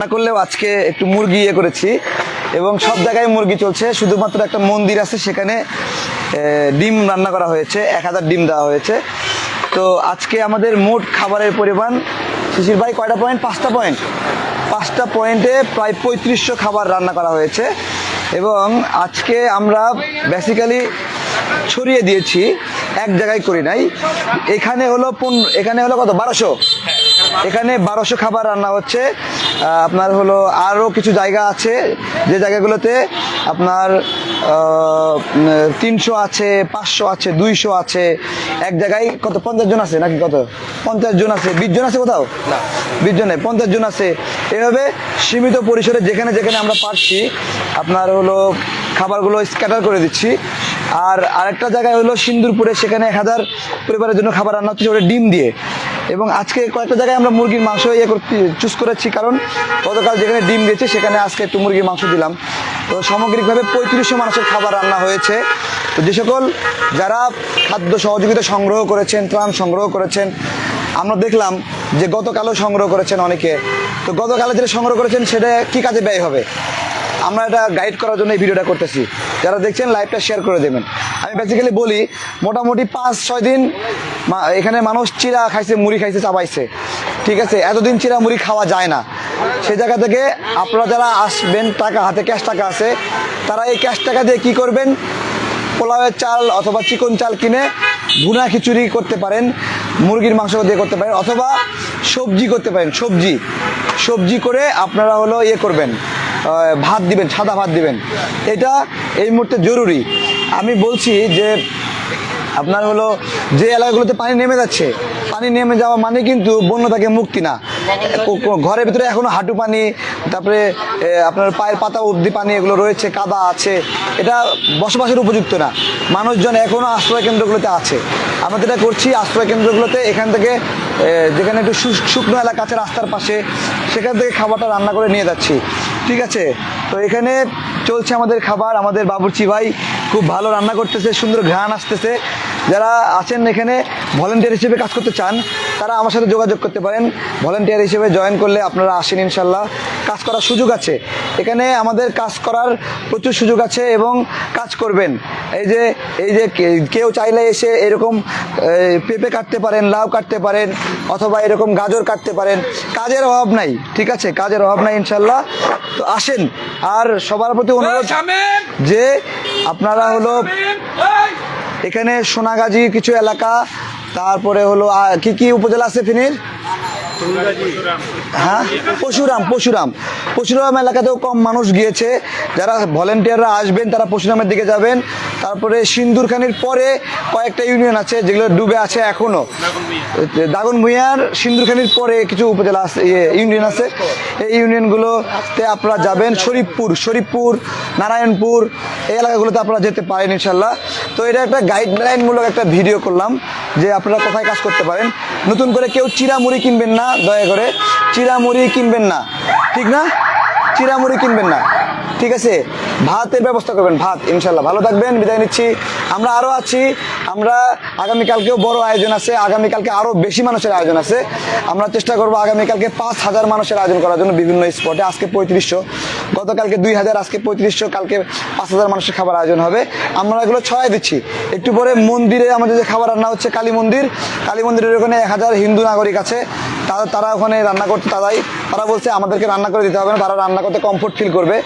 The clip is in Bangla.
রান্না করলেও আজকে একটু মুরগি ইয়ে করেছি এবং সব জায়গায় মুরগি চলছে। শুধুমাত্র একটা মন্দির আছে, সেখানে ডিম রান্না করা হয়েছে। এক হাজার ডিম দেওয়া হয়েছে। তো আজকে আমাদের মোট খাবারের পরিমাণ, শিশির ভাই, কয়টা পয়েন্ট পাঁচটা পয়েন্ট পাঁচটা পয়েন্টে প্রায় পঁয়ত্রিশশো খাবার রান্না করা হয়েছে। এবং আজকে আমরা বেসিক্যালি ছড়িয়ে দিয়েছি, এক জায়গায় করি নাই। এখানে হলো এখানে হলো কত? বারোশো? এখানে বারোশো খাবার রান্না হচ্ছে। আপনার হলো আরও কিছু জায়গা আছে। যে জায়গাগুলোতে আপনার তিনশো আছে পাঁচশো আছে দুইশো আছে। এক জায়গায় কত পঞ্চাশ জন আছে নাকি কত? পঞ্চাশ জন আছে। বিশ জন আছে কোথাও? বিশ জনে পঞ্চাশ জন আছে। এভাবে সীমিত পরিসরে যেখানে যেখানে আমরা পারছি আপনার হলো খাবারগুলো স্ক্যাটার করে দিচ্ছি। আর আরেকটা জায়গায় হলো সিন্দুরপুরে সেখানে এক হাজার পরিবারের জন্য খাবার রান্না হচ্ছে ওটা ডিম দিয়ে। এবং আজকে কয়েকটা জায়গায় আমরা মুরগির মাংস ইয়ে করতে চুজ করেছি, কারণ গতকাল যেখানে ডিম দিয়েছে সেখানে আজকে একটু মুরগির মাংস দিলাম। তো সামগ্রিকভাবে পঁয়ত্রিশশো মানুষের খাবার রান্না হয়েছে। তো যে সকল যারা খাদ্য সহযোগিতা সংগ্রহ করেছেন, ত্রাণ সংগ্রহ করেছেন, আমরা দেখলাম যে গতকালও সংগ্রহ করেছেন অনেকে। তো গতকালে যেটা সংগ্রহ করেছেন, সেটা কি কাজে ব্যয় হবে? আমরা এটা গাইড করার জন্য এই ভিডিওটা করতেছি। যারা দেখছেন লাইভটা শেয়ার করে দেবেন। আমি বেসিক্যালি বলি, মোটামুটি পাঁচ, ছয় দিন এখানে মানুষ চিরা খাইছে, মুড়ি খাইছে, চাবাইছে। ঠিক আছে? এতদিন চিরা মুড়ি খাওয়া যায় না। সেই জায়গা থেকে আপনারা যারা আসবেন, টাকা, হাতে ক্যাশ টাকা আছে, তারা এই ক্যাশ টাকা দিয়ে কি করবেন? পোলাওয়ের চাল অথবা চিকন চাল কিনে ভুনা খিচুড়ি করতে পারেন, মুরগির মাংস দিয়ে করতে পারেন, অথবা সবজি করতে পারেন, সবজি। সবজি করে আপনারা হলো ইয়ে করবেন ভাত দিবেন, সাদা ভাত দিবেন। এটা এই মুহূর্তে জরুরি। আমি বলছি যে আপনার হলো যে এলাকাগুলোতে পানি নেমে যাচ্ছে, পানি নেমে যাওয়া মানে কিন্তু বন্য থেকে মুক্তি না। ঘরের ভিতরে এখনও হাঁটু পানি, তারপরে আপনার পায়ের পাতা অবধি পানি এগুলো রয়েছে, কাদা আছে। এটা বসবাসের উপযুক্ত না। মানুষজন এখনও আশ্রয় কেন্দ্রগুলোতে আছে। আমরা যেটা করছি, আশ্রয় কেন্দ্রগুলোতে এখান থেকে যেখানে একটু শুকনো এলাকা আছে রাস্তার পাশে, সেখান থেকে খাবারটা রান্না করে নিয়ে যাচ্ছি। ঠিক আছে? তো এখানে চলছে আমাদের খাবার। আমাদের বাবুর্চি ভাই খুব ভালো রান্না করতেছে, সুন্দর ঘ্রাণ আসতেছে। যারা আছেন এখানে ভলেন্টিয়ার হিসেবে কাজ করতে চান তারা আমার সাথে যোগাযোগ করতে পারেন। ভলেন্টিয়ার হিসেবে জয়েন করলে আপনারা আসেন ইনশাল্লাহ কাজ করার সুযোগ আছে। এখানে আমাদের কাজ করার প্রচুর সুযোগ আছে এবং কাজ করবেন। এই যে এই যে কেউ চাইলে এসে এরকম পেঁপে কাটতে পারেন লাউ কাটতে পারেন অথবা এরকম গাজর কাটতে পারেন। কাজের অভাব নাই ঠিক আছে? কাজের অভাব নাই ইনশাল্লাহ তো আসেন। আর সবার প্রতি অনুরোধ যে আপনারা হলো এখানে সোনাগাজী কিছু এলাকা তারপরে হলো কি কি উপজেলা আছে ফিনির? হ্যাঁ? পশুরাম পশুরাম। পশুরাম এলাকাতেও কম মানুষ গিয়েছে। যারা ভলেন্টিয়াররা আসবেন তারা পশুরামের দিকে যাবেন। তারপরে সিন্দুরখানির পরে কয়েকটা ইউনিয়ন আছে যেগুলো ডুবে আছে এখনও। দাগন ভুঁইয়ার সিন্দুরখানির পরে কিছু উপজেলা আছে ইয়ে, ইউনিয়ন আছে। এই ইউনিয়নগুলোতে আপনারা যাবেন। শরীফপুর শরীফপুর নারায়ণপুর এই এলাকাগুলোতে আপনারা যেতে পারেন ইনশাল্লাহ তো এটা একটা গাইডলাইনমূলক একটা ভিডিও করলাম যে আপনারা কোথায় কাজ করতে পারেন। নতুন করে কেউ চিরামুড়ি কিনবেন না দয়া করে। চিরামুড়ি কিনবেন না ঠিক না? চিরামুড়ি কিনবেন না। ঠিক আছে? ভাতের ব্যবস্থা করবেন, ভাত ইনশাল্লাহ ভালো থাকবেন, বিদায় নিচ্ছি। আমরা আরও আছি। আমরা আগামীকালকেও বড় আয়োজন আছে। আগামীকালকে আরও বেশি মানুষের আয়োজন আছে। আমরা চেষ্টা করব আগামীকালকে পাঁচ হাজার মানুষের আয়োজন করার জন্য বিভিন্ন স্পটে। আজকে পঁয়ত্রিশশো। গতকালকে দুই হাজার, আজকে পঁয়ত্রিশশো, কালকে পাঁচ হাজার মানুষের খাবার আয়োজন হবে। আমরা এগুলো ছড়াই দিচ্ছি। একটু পরে মন্দিরে আমাদের যে খাবার রান্না হচ্ছে, কালী মন্দির। কালী মন্দিরের ওখানে এক হাজার হিন্দু নাগরিক আছে। তারা ওখানে রান্না করতে তারাই। তারা বলছে, আমাদেরকে রান্না করে দিতে হবে না। তারা রান্না করতে কমফোর্ট ফিল করবে।